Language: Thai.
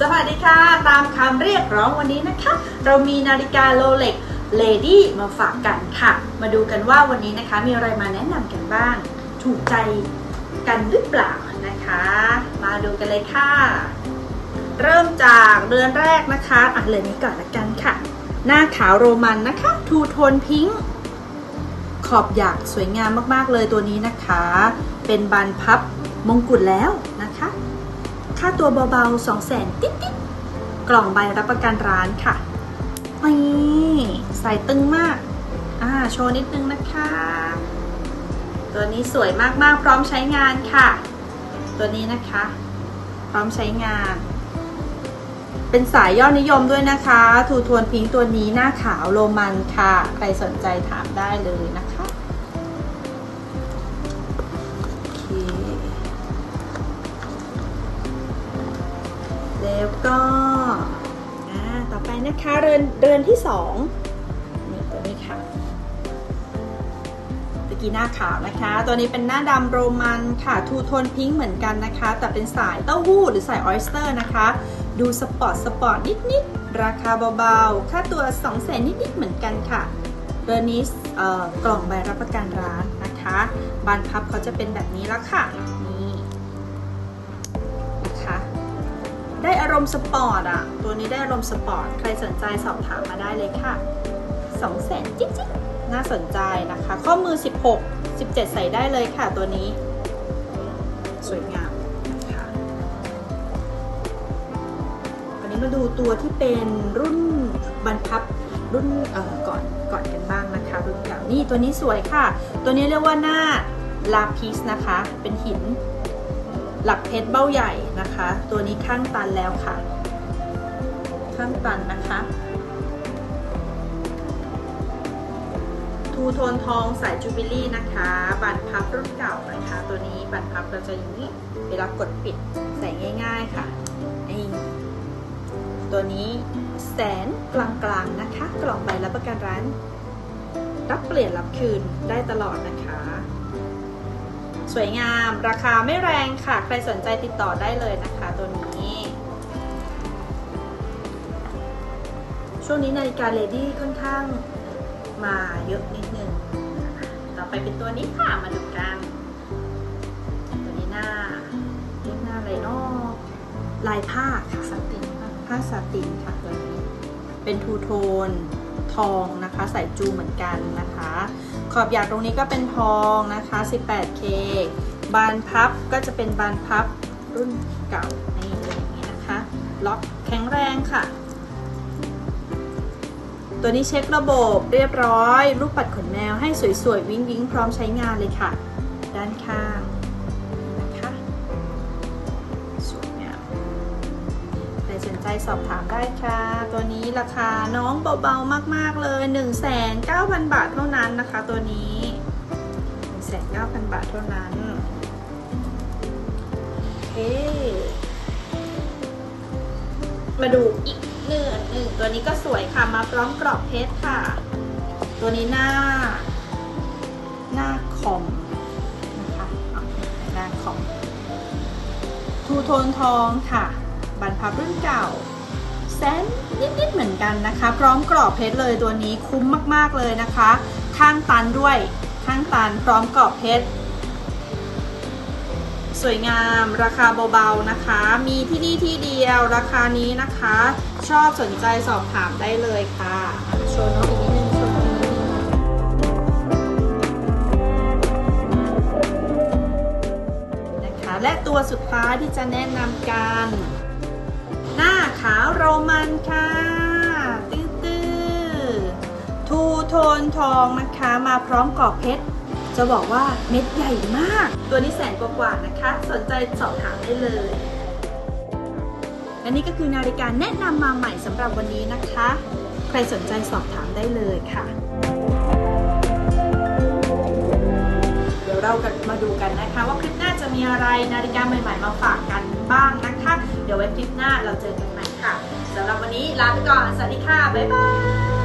สวัสดีค่ะ ตามคำเรียกร้องวันนี้นะคะ เรามีนาฬิกาโรเล็กเลดี้มาฝากกันค่ะ มาดูกันว่าวันนี้นะคะมีอะไรมาแนะนำกันบ้าง ถูกใจกันหรือเปล่านะคะ มาดูกันเลยค่ะ เริ่มจากเรือนแรกนะคะอะเรือนนี้ก่อนละกันค่ะ หน้าขาวโรมันนะคะ ทูโทนพิงค์ขอบหยักสวยงามมากๆเลยตัวนี้นะคะ เป็นบานพับมงกุฎแล้วนะคะ ค่าตัวเบาๆ 2 0 0แสนติ๊ดๆกล่องใบรับประกันร้านค่ะนี่ใส่ตึงมาก อ่า โชว์นิดนึงนะคะ ตัวนี้สวยมากๆ พร้อมใช้งานค่ะ ตัวนี้นะคะ พร้อมใช้งาน เป็นสายยอดนิยมด้วยนะคะ ทูโทนพิงค์ตัวนี้หน้าขาวโรมันค่ะ ใครสนใจถามได้เลยนะคะ แล้วก็ต่อไปนะคะเรือนเรือนที่สองนี่ตัวนี้ค่ะตะกี้หน้าขาวนะคะ ตัวนี้เป็นหน้าดำโรมันค่ะทูโทนพิงค์เหมือนกันนะคะ แต่เป็นสายเต้าหู้หรือสายออยสเตอร์นะคะ ดูสปอร์ตสปอร์ตนิดๆ ราคาเบาๆ ค่าตัว2 0 0แสนนิดๆ เหมือนกันค่ะเรือนนี้กล่องใบรับประกันร้านนะคะ บานพับเขาจะเป็นแบบนี้แล้วค่ะนี่ ได้อารมณ์สปอร์ตอะ ตัวนี้ได้อารมณ์สปอร์ต ใครสนใจสอบถามมาได้เลยค่ะ2 0 0แสนจิ๊กๆน่าสนใจนะคะ ข้อมือ 16 17 ใส่ได้เลยค่ะตัวนี้ สวยงามนะคะวันนี้มาดูตัวที่เป็นรุ่นบรรพับรุ่นเอ่อก่อนก่อนกันบ้างนะคะ รุ่นเก่านี่ตัวนี้สวยค่ะ ตัวนี้เรียกว่าหน้าลาพิสนะคะ เป็นหิน หลักเพชรเบ้าใหญ่นะคะ ตัวนี้ข้างตันแล้วค่ะ ข้างตันนะคะทูโทนทองสายจูบิลี่นะคะ บัตรพับรุ่นเก่านะคะ ตัวนี้บัตรพับเราจะอย่างนี้เวลากดปิดใส่ง่าย ๆค่ะนี่ตัวนี้แสนกลางๆนะคะ กล่องใบรับประกันร้าน รับเปลี่ยนรับคืนได้ตลอดนะคะ สวยงาม ราคาไม่แรงค่ะ ใครสนใจติดต่อได้เลยนะคะตัวนี้ ช่วงนี้นาฬิกาเลดี้ค่อนข้างมาเยอะนิดนึง ต่อไปเป็นตัวนี้ค่ะ มาดูกัน ตัวนี้หน้าเรียกหน้าอะไรเนาะลายผ้าค่ะสาตินผ้าสาตินค่ะตัวนี้ เป็นทูโทนทองนะคะ ใส่จูเหมือนกันนะคะ ขอบหยาดตรงนี้ก็เป็นทองนะคะ 18K บานพับก็จะเป็นบานพับรุ่นเก่านี่อย่างนี้นะคะ ล็อกแข็งแรงค่ะ ตัวนี้เช็คระบบเรียบร้อย รูปปัดขนแมวให้สวยๆ วิ้งวิ้งพร้อมใช้งานเลยค่ะ ด้านข้าง ใครสนใจสอบถามได้ค่ะ ตัวนี้ราคาน้องเบาๆมากๆเลย 1 9 0 0 0 บาทเท่านั้นนะคะ ตัวนี้ 1 9 0 0 0 บาทเท่านั้นโอเคมาดูอีกเนื้อหนึ่งตัวนี้ก็สวยค่ะมาพร้อมกรอบเพชรค่ะ ตัวนี้หน้า หน้าคอมนะคะหน้าคอมทูโทนทองค่ะ บรรพับรุ่นเก่าแสนนิดๆเหมือนกันนะคะ พร้อมกรอบเพชรเลยตัวนี้คุ้มมากๆเลยนะคะ ข้างตันด้วยข้างตันพร้อมกรอบเพชรสวยงามราคาเบาๆนะคะ มีที่นี่ที่เดียวราคานี้นะคะ ชอบสนใจสอบถามได้เลยค่ะโชว์น้องอีกนิดนึงโชว์น้องอีกนิดนึงนะคะและตัวสุดท้ายที่จะแนะนำกัน หน้าขาวโรมันค่ะตื้อๆทูโทนทองนะคะมาพร้อมกรอบเพชรจะบอกว่าเม็ดใหญ่มาก ตัวนี้แสนกว่าๆนะคะ สนใจสอบถามได้เลยและนี่ก็คือนาฬิกาแนะนำมาใหม่สำหรับวันนี้นะคะ ใครสนใจสอบถามได้เลยค่ะ เดี๋ยวเรากันมาดูกันนะคะ ว่าคลิปหน้าจะมีอะไรนาฬิกาใหม่ ๆ มาฝากกันบ้างนะคะ เดี๋ยวไว้คลิปหน้าเราเจอกันใหม่ค่ะสำหรับวันนี้ลาไปก่อน สวัสดีค่ะ บ๊ายบาย